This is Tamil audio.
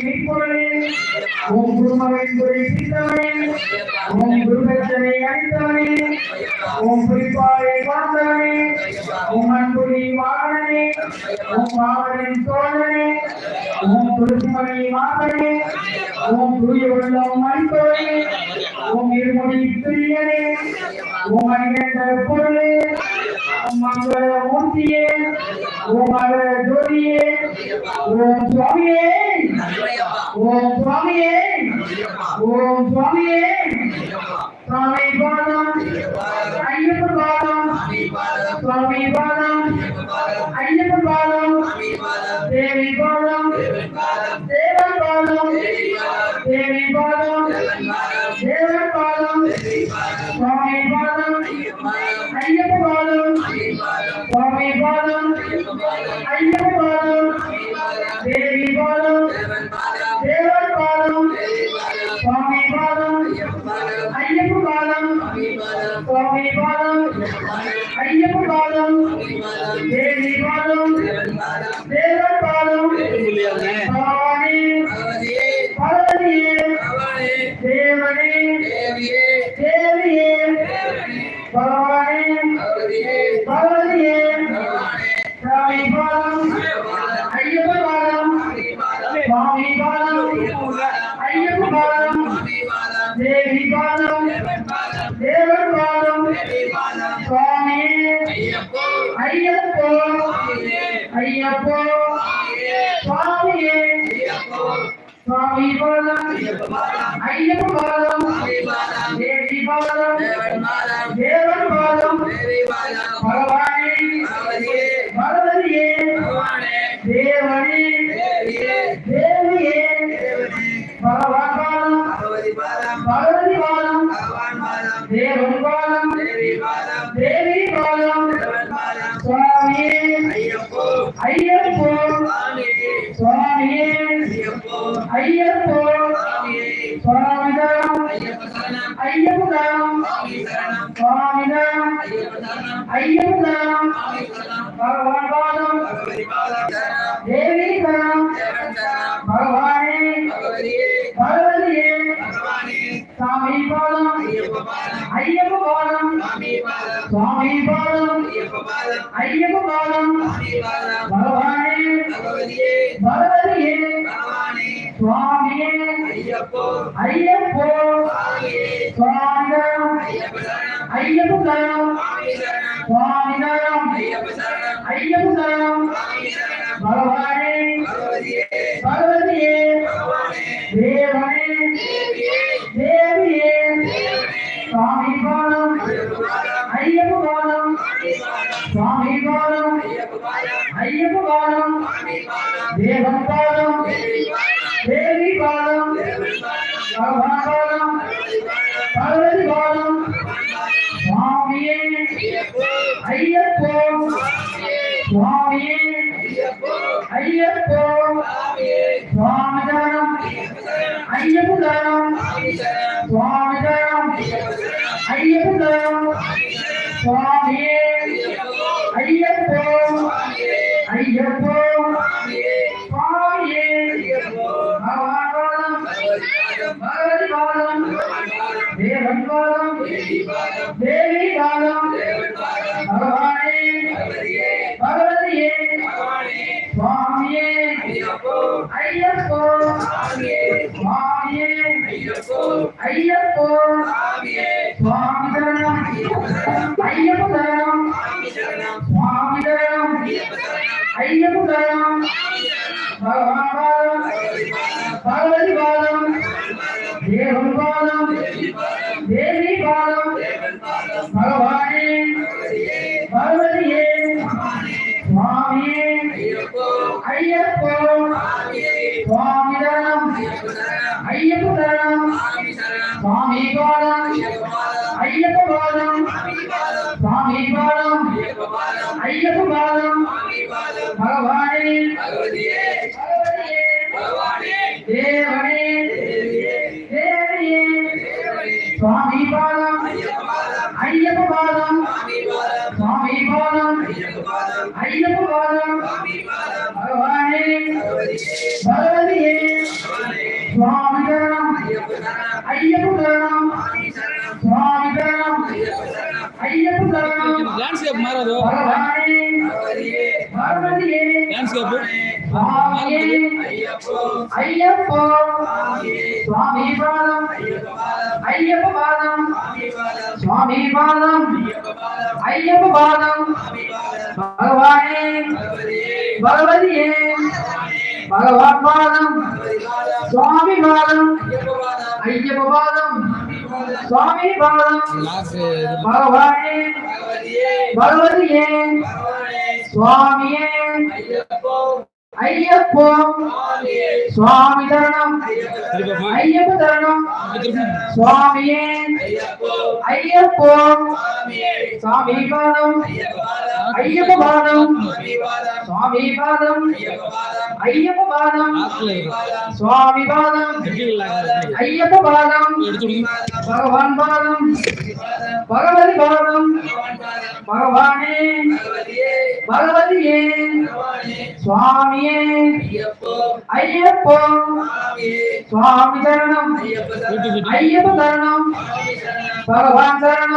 மீட்பொருளே ஓம் குருமகன் குறி பித்தவனே ஓம் குருபக்தனை அளித்தவனே ஓம் குறிப்பாவை காத்தவனே ஓம் அன்புரி வாகனனே ஓம் பாவனின் தோழனே ஓம் துளசிமலை மாதனே ஓம் தூய உள்ளம் அளிப்பவனே ஓம் இருமுடி பிரியனே ஓம் அணிகண்ட பொருளே மங்கள மூர்த்தியே உன் அகர ஜோதியே உன் சுவாமியே ஓம் சுவாமியே ஓம் சுவாமியே சுவாமி பாதம் ஐயப்ப பாதம் சுவாமி பாதம் ஐயப்ப பாதம் தேவி பாதம் தேவன் பாதம் தேவி பாதம் தேவன் பாதம் சுவாமி பாதம் பாதம் பவானி பரவதியே தேவனே தேவியே பவானி பரவதியே சாமி பாதம் ஐயப்ப பாதம் சுவாமி பாதம் ஐயப்ப பாதம் தேவி பாதம் தேவன் பாதம் சுவாமி ஐயப்போ ஐயப்போ. சுவாமியே சுவாமி பாதம் ஐயப்ப பாதம் தேவி பாதம் தேவன் பாதம் பகவானே பகவதியே தேவனே. தேவியே. பகவான் பாதம் பகவதி பாதம் தேவன் ஐயப்போ சுவாமியே ஐயப்போ சுவாமிதம் ஐயப்பதம் சுவாமிதம் ஐயப்பதம் பகவான் பாதம் தேவி தரம் ஐயப்ப பாதம். சுவாமி பாதம். ஐயப்ப பாதம். பகவானே. பகவதியே. சுவாமியே. ஐயப்போ. சுவாமிதரம் ஐயப்ப தரம் சுவாமிதரம் ஐயப்ப தரம் பகவானே. ஐயப்ப பாதம் தேவன் பாதம் தேவி பாதம் பகவான் பாதம் பகவதி பாதம் சுவாமியே ஐயப்போ சுவாமியே ஐயப்போ சுவாமிதரம் ஐயப்பதரம் சுவாமிதரம் ஐயப்பதரம் சுவாமியே ஐயப்போ ஐயப்போ சுவாமியே பகவான் பகவதி பாதம் தேவன் பாதம் தேவி பாதம் பகவானே பகவதியே சுவாமியே ஐயப்போ சுவாமியே ஐயப்போ சுவாமிதரம் ஐயப்பதரம் பகவான் பாதம் பகவதி தேவன் பாதம் தேவி பாதம் பகவானே. பார்வதியே சுவாமியே. ஐயப்போ சுவாமிதரம். ஐயப்பதரம் சுவாமி பாதம் ஐயப்ப பாதம் சுவாமி பாதம் ஐயப்ப பாதம் பகவானே. பகவதியே தேவனே. தேவியே சுவாமி பார்வதியே லேண்ட்ஸ்கேப் சுவாமியே ஐயப்போ சுவாமி பாதம் ஐயப்ப பாதம் சுவாமி பாதம் ஐயப்ப பாதம் பகவானே பகவதியே பகவான் பாதம் சுவாமி பாதம் ஐயப்ப பாதம் சுவாமி பாதம் லாக்கு பகவானே பகவதியே சுவாமியே. ஐயப்போ. சுவாமி தரணம். ஐயப்ப தரணம். சுவாமியே. ஐயப்போ. சுவாமி பாதம். ஐயப்ப பாதம். சுவாமி பாதம். ஐயப்ப பாதம். சுவாமி பாதம். ஐயப்ப பாதம். பகவான் பாதம். பகவதி பாதம். பகவானே. பகவதியே சுவாமியே ஐயப்போ சுவாமி சரணம் ஐயப்ப சரணம். பகவான் சரணம்.